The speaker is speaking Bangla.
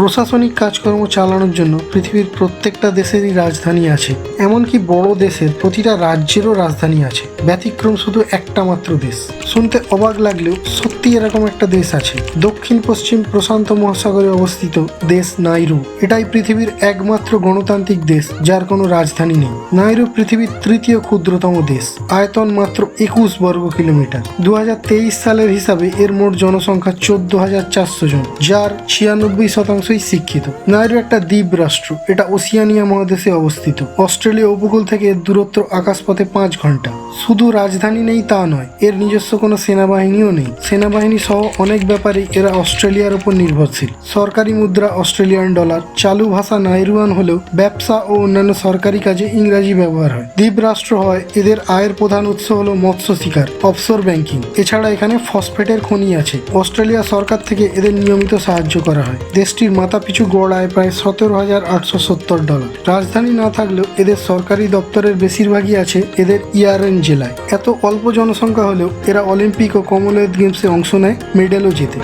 প্রশাসনিক কাজকর্ম চালানোর জন্য পৃথিবীর প্রত্যেকটা দেশেরই রাজধানী আছে। এমনকি বড় দেশের প্রতিটা রাজ্যেরও রাজধানী আছে। ব্যতিক্রম শুধু একটা মাত্র দেশ। শুনতে অবাক লাগলেও সত্যি এরকম একটা দেশ আছে। দক্ষিণ, পশ্চিম প্রশান্ত মহাসাগরে অবস্থিত দেশ নাইরু। এটাই পৃথিবীর একমাত্র গণতান্ত্রিক দেশ, যার কোনো রাজধানী নেই। নাইরু পৃথিবীর তৃতীয় ক্ষুদ্রতম দেশ। আয়তন মাত্র একুশ বর্গ কিলোমিটার। দু হাজার তেইশ সালের হিসাবে এর মোট জনসংখ্যা চোদ্দ হাজার চারশো জন, যার ছিয়ানব্বই শতাংশই শিক্ষিত। নাইরু একটা দ্বীপ রাষ্ট্র। এটা ওসিয়ানিয়া মহাদেশে অবস্থিত। অস্ট্রেলিয়া উপকূল থেকে দূরত্ব আকাশপথে পাঁচ ঘণ্টা। শুধু রাজধানী নেই তা নয়, এর নিজস্ব কোনো সেনাবাহিনীও নেই। সেনাবাহিনী সহ অনেক ব্যাপারে এরা অস্ট্রেলিয়ার উপর নির্ভরশীল। সরকারি মুদ্রা অস্ট্রেলিয়ান ডলার, চালু ভাষা নাইরুয়ান হলেও ব্যবসা ও অন্যান্য সরকারি কাজে ইংরাজি ব্যবহার হয়। দ্বীপ রাষ্ট্র হয়, এদের আয়ের প্রধান উৎস হলো মৎস্য শিকার, অফশোর ব্যাংকিং। এছাড়া এখানে ফসফেটের খনি আছে। অস্ট্রেলিয়া সরকার থেকে এদের নিয়মিত সাহায্য করা হয়। দেশটির মাথাপিছু গড় আয় প্রায় সতেরো হাজার আটশো সত্তর ডলার। রাজধানী না থাকলেও এদের সরকারি দপ্তরের বেশিরভাগই আছে এদের ইয়ারেন জেলায়। এত অল্প জনসংখ্যা হলেও এরা অলিম্পিক ও কমনওয়েলথ গেমসে অংশ নেয় মেডেলও জেতে।